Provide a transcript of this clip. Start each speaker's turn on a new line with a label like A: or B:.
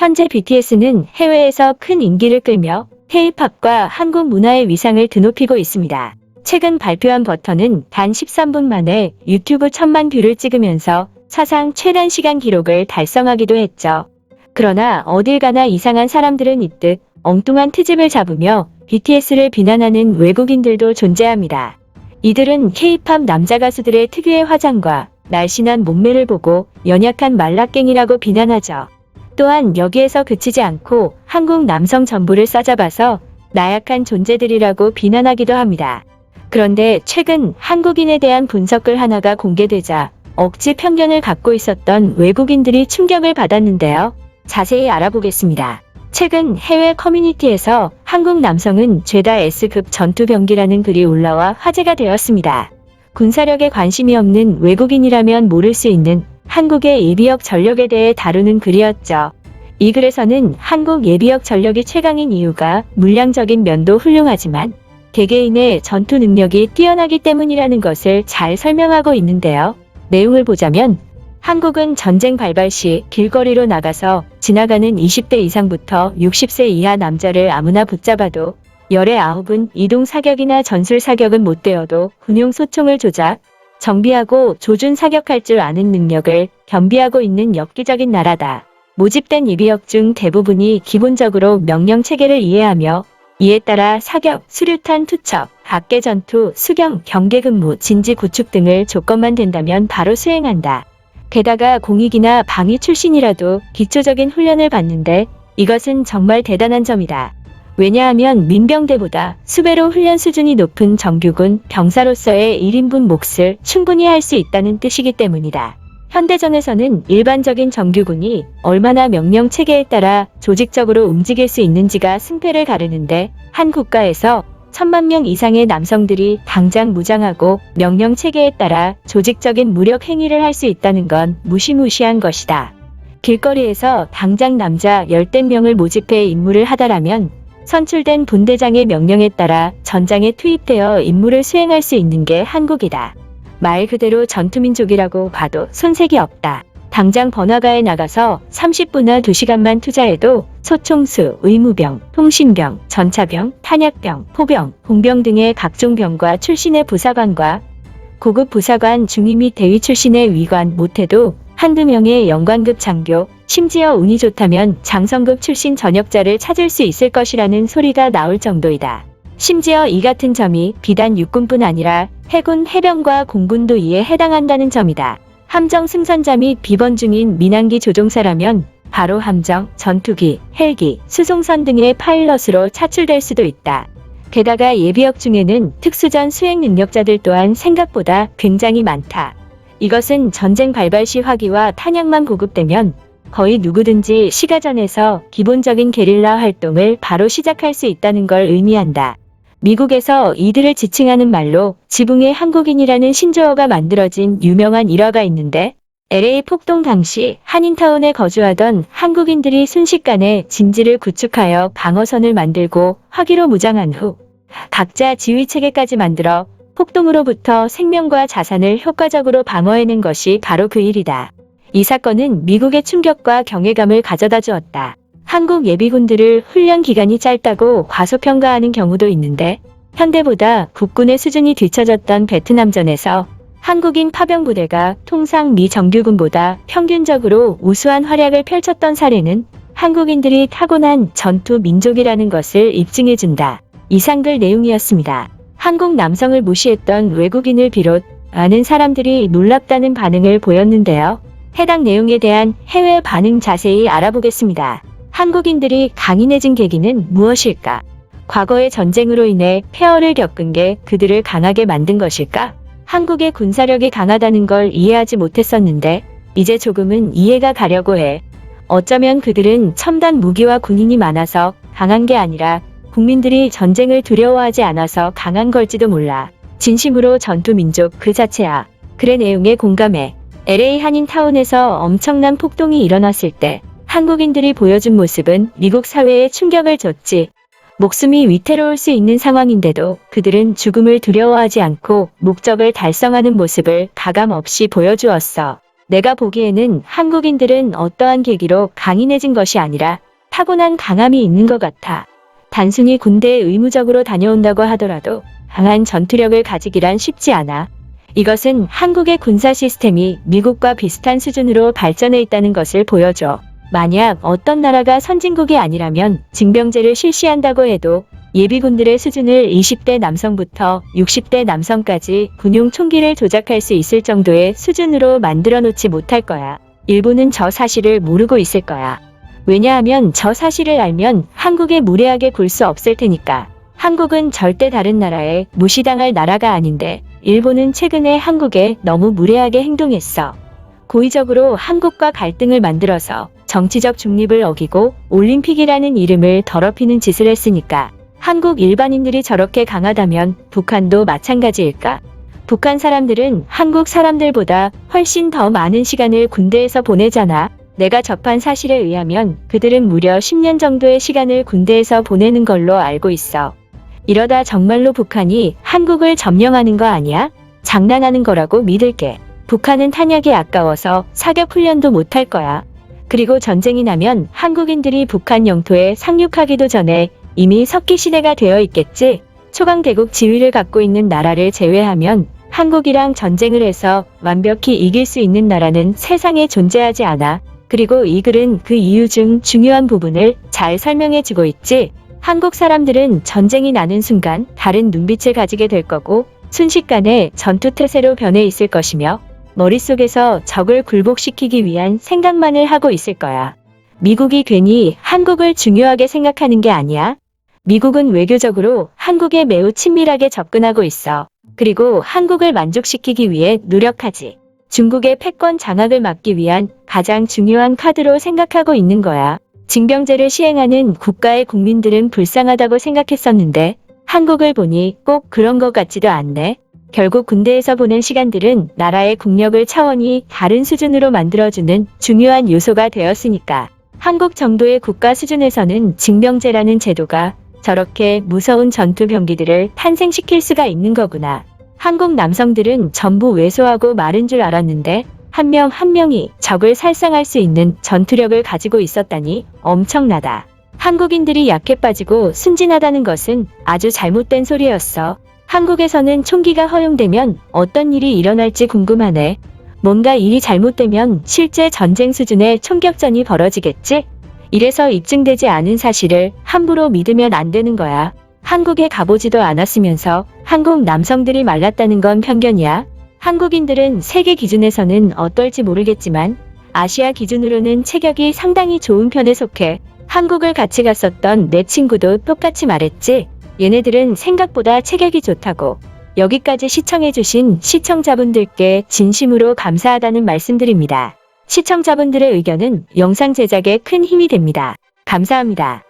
A: 현재 BTS는 해외에서 큰 인기를 끌며 K-팝과 한국 문화의 위상을 드높이고 있습니다. 최근 발표한 버터는 단 13분 만에 유튜브 1000만 뷰를 찍으면서 사상 최단 시간 기록을 달성하기도 했죠. 그러나 어딜 가나 이상한 사람들은 있듯 엉뚱한 트집을 잡으며 BTS를 비난하는 외국인들도 존재합니다. 이들은 K-팝 남자 가수들의 특유의 화장과 날씬한 몸매를 보고 연약한 말라깽이라고 비난하죠. 또한 여기에서 그치지 않고 한국 남성 전부를 싸잡아서 나약한 존재들이라고 비난하기도 합니다. 그런데 최근 한국인에 대한 분석글 하나가 공개되자 억지 편견을 갖고 있었던 외국인들이 충격을 받았는데요. 자세히 알아보겠습니다. 최근 해외 커뮤니티에서 한국 남성은 죄다 S급 전투병기라는 글이 올라와 화제가 되었습니다. 군사력에 관심이 없는 외국인이라면 모를 수 있는 한국의 예비역 전력에 대해 다루는 글이었죠. 이 글에서는 한국 예비역 전력이 최강인 이유가 물량적인 면도 훌륭하지만 개개인의 전투 능력이 뛰어나기 때문이라는 것을 잘 설명하고 있는데요. 내용을 보자면 한국은 전쟁 발발 시 길거리로 나가서 지나가는 20대 이상부터 60세 이하 남자를 아무나 붙잡아도 열의 아홉은 이동 사격이나 전술 사격은 못 되어도 군용 소총을 조작, 정비하고 조준 사격할 줄 아는 능력을 겸비하고 있는 엽기적인 나라다. 모집된 예비역 중 대부분이 기본적으로 명령 체계를 이해하며 이에 따라 사격, 수류탄 투척, 각계 전투, 수경, 경계 근무, 진지 구축 등을 조건만 된다면 바로 수행한다. 게다가 공익이나 방위 출신이라도 기초적인 훈련을 받는데 이것은 정말 대단한 점이다. 왜냐하면 민병대보다 수배로 훈련 수준이 높은 정규군 병사로서의 1인분 몫을 충분히 할 수 있다는 뜻이기 때문이다. 현대전에서는 일반적인 정규군이 얼마나 명령 체계에 따라 조직적으로 움직일 수 있는지가 승패를 가르는데 한 국가에서 천만 명 이상의 남성들이 당장 무장하고 명령 체계에 따라 조직적인 무력 행위를 할 수 있다는 건 무시무시한 것이다. 길거리에서 당장 남자 열댓 명을 모집해 임무를 하다라면 선출된 분대장의 명령에 따라 전장에 투입되어 임무를 수행할 수 있는 게 한국이다. 말 그대로 전투민족이라고 봐도 손색이 없다. 당장 번화가에 나가서 30분이나 2시간만 투자해도 소총수, 의무병, 통신병, 전차병, 탄약병, 포병, 공병 등의 각종 병과 출신의 부사관과 고급 부사관 중위 및 대위 출신의 위관 못해도 한두 명의 영관급 장교, 심지어 운이 좋다면 장성급 출신 전역자를 찾을 수 있을 것이라는 소리가 나올 정도이다. 심지어 이 같은 점이 비단 육군뿐 아니라 해군, 해병과 공군도 이에 해당한다는 점이다. 함정 승선자 및 비번 중인 민항기 조종사라면 바로 함정, 전투기, 헬기, 수송선 등의 파일럿으로 차출될 수도 있다. 게다가 예비역 중에는 특수전 수행 능력자들 또한 생각보다 굉장히 많다. 이것은 전쟁 발발 시 화기와 탄약만 보급되면 거의 누구든지 시가전에서 기본적인 게릴라 활동을 바로 시작할 수 있다는 걸 의미한다. 미국에서 이들을 지칭하는 말로 지붕의 한국인이라는 신조어가 만들어진 유명한 일화가 있는데 LA 폭동 당시 한인타운에 거주하던 한국인들이 순식간에 진지를 구축하여 방어선을 만들고 화기로 무장한 후 각자 지휘 체계까지 만들어 폭동으로부터 생명과 자산을 효과적으로 방어해낸 것이 바로 그 일이다. 이 사건은 미국의 충격과 경외감을 가져다 주었다. 한국 예비군들을 훈련 기간이 짧다고 과소평가하는 경우도 있는데 현대보다 국군의 수준이 뒤처졌던 베트남전에서 한국인 파병 부대가 통상 미 정규군보다 평균적으로 우수한 활약을 펼쳤던 사례는 한국인들이 타고난 전투 민족이라는 것을 입증해준다. 이상글 내용이었습니다. 한국 남성을 무시했던 외국인을 비롯 많은 사람들이 놀랍다는 반응을 보였는데요. 해당 내용에 대한 해외 반응 자세히 알아보겠습니다. 한국인들이 강인해진 계기는 무엇일까? 과거의 전쟁으로 인해 폐허를 겪은 게 그들을 강하게 만든 것일까? 한국의 군사력이 강하다는 걸 이해하지 못했었는데 이제 조금은 이해가 가려고 해. 어쩌면 그들은 첨단 무기와 군인이 많아서 강한 게 아니라 국민들이 전쟁을 두려워하지 않아서 강한 걸지도 몰라. 진심으로 전투민족 그 자체야. 글의 내용에 공감해. LA 한인타운에서 엄청난 폭동이 일어났을 때 한국인들이 보여준 모습은 미국 사회에 충격을 줬지. 목숨이 위태로울 수 있는 상황인데도 그들은 죽음을 두려워하지 않고 목적을 달성하는 모습을 가감 없이 보여주었어. 내가 보기에는 한국인들은 어떠한 계기로 강인해진 것이 아니라 타고난 강함이 있는 것 같아. 단순히 군대에 의무적으로 다녀온다고 하더라도 강한 전투력을 가지기란 쉽지 않아. 이것은 한국의 군사 시스템이 미국과 비슷한 수준으로 발전해 있다는 것을 보여줘. 만약 어떤 나라가 선진국이 아니라면 징병제를 실시한다고 해도 예비군들의 수준을 20대 남성부터 60대 남성까지 군용 총기를 조작할 수 있을 정도의 수준으로 만들어 놓지 못할 거야. 일부는 저 사실을 모르고 있을 거야. 왜냐하면 저 사실을 알면 한국에 무례하게 굴 수 없을 테니까. 한국은 절대 다른 나라에 무시당할 나라가 아닌데 일본은 최근에 한국에 너무 무례하게 행동했어. 고의적으로 한국과 갈등을 만들어서 정치적 중립을 어기고 올림픽이라는 이름을 더럽히는 짓을 했으니까 한국 일반인들이 저렇게 강하다면 북한도 마찬가지일까? 북한 사람들은 한국 사람들보다 훨씬 더 많은 시간을 군대에서 보내잖아. 내가 접한 사실에 의하면 그들은 무려 10년 정도의 시간을 군대에서 보내는 걸로 알고 있어. 이러다 정말로 북한이 한국을 점령하는 거 아니야? 장난하는 거라고 믿을게. 북한은 탄약이 아까워서 사격 훈련도 못할 거야. 그리고 전쟁이 나면 한국인들이 북한 영토에 상륙하기도 전에 이미 석기 시대가 되어 있겠지. 초강대국 지위를 갖고 있는 나라를 제외하면 한국이랑 전쟁을 해서 완벽히 이길 수 있는 나라는 세상에 존재하지 않아. 그리고 이 글은 그 이유 중 중요한 부분을 잘 설명해주고 있지. 한국 사람들은 전쟁이 나는 순간 다른 눈빛을 가지게 될 거고 순식간에 전투 태세로 변해 있을 것이며 머릿속에서 적을 굴복시키기 위한 생각만을 하고 있을 거야. 미국이 괜히 한국을 중요하게 생각하는 게 아니야. 미국은 외교적으로 한국에 매우 친밀하게 접근하고 있어. 그리고 한국을 만족시키기 위해 노력하지. 중국의 패권 장악을 막기 위한 가장 중요한 카드로 생각하고 있는 거야. 징병제를 시행하는 국가의 국민들은 불쌍하다고 생각했었는데 한국을 보니 꼭 그런 것 같지도 않네. 결국 군대에서 보낸 시간들은 나라의 국력을 차원이 다른 수준으로 만들어주는 중요한 요소가 되었으니까. 한국 정도의 국가 수준에서는 징병제라는 제도가 저렇게 무서운 전투 병기들을 탄생시킬 수가 있는 거구나. 한국 남성들은 전부 왜소하고 마른 줄 알았는데 한명한 명이 적을 살상할 수 있는 전투력을 가지고 있었다니 엄청나다. 한국인들이 약해 빠지고 순진하다는 것은 아주 잘못된 소리였어. 한국에서는 총기가 허용되면 어떤 일이 일어날지 궁금하네. 뭔가 일이 잘못되면 실제 전쟁 수준의 총격전이 벌어지겠지? 이래서 입증되지 않은 사실을 함부로 믿으면 안 되는 거야. 한국에 가보지도 않았으면서 한국 남성들이 말랐다는 건 편견이야. 한국인들은 세계 기준에서는 어떨지 모르겠지만 아시아 기준으로는 체격이 상당히 좋은 편에 속해 한국을 같이 갔었던 내 친구도 똑같이 말했지. 얘네들은 생각보다 체격이 좋다고. 여기까지 시청해주신 시청자분들께 진심으로 감사하다는 말씀드립니다. 시청자분들의 의견은 영상 제작에 큰 힘이 됩니다. 감사합니다.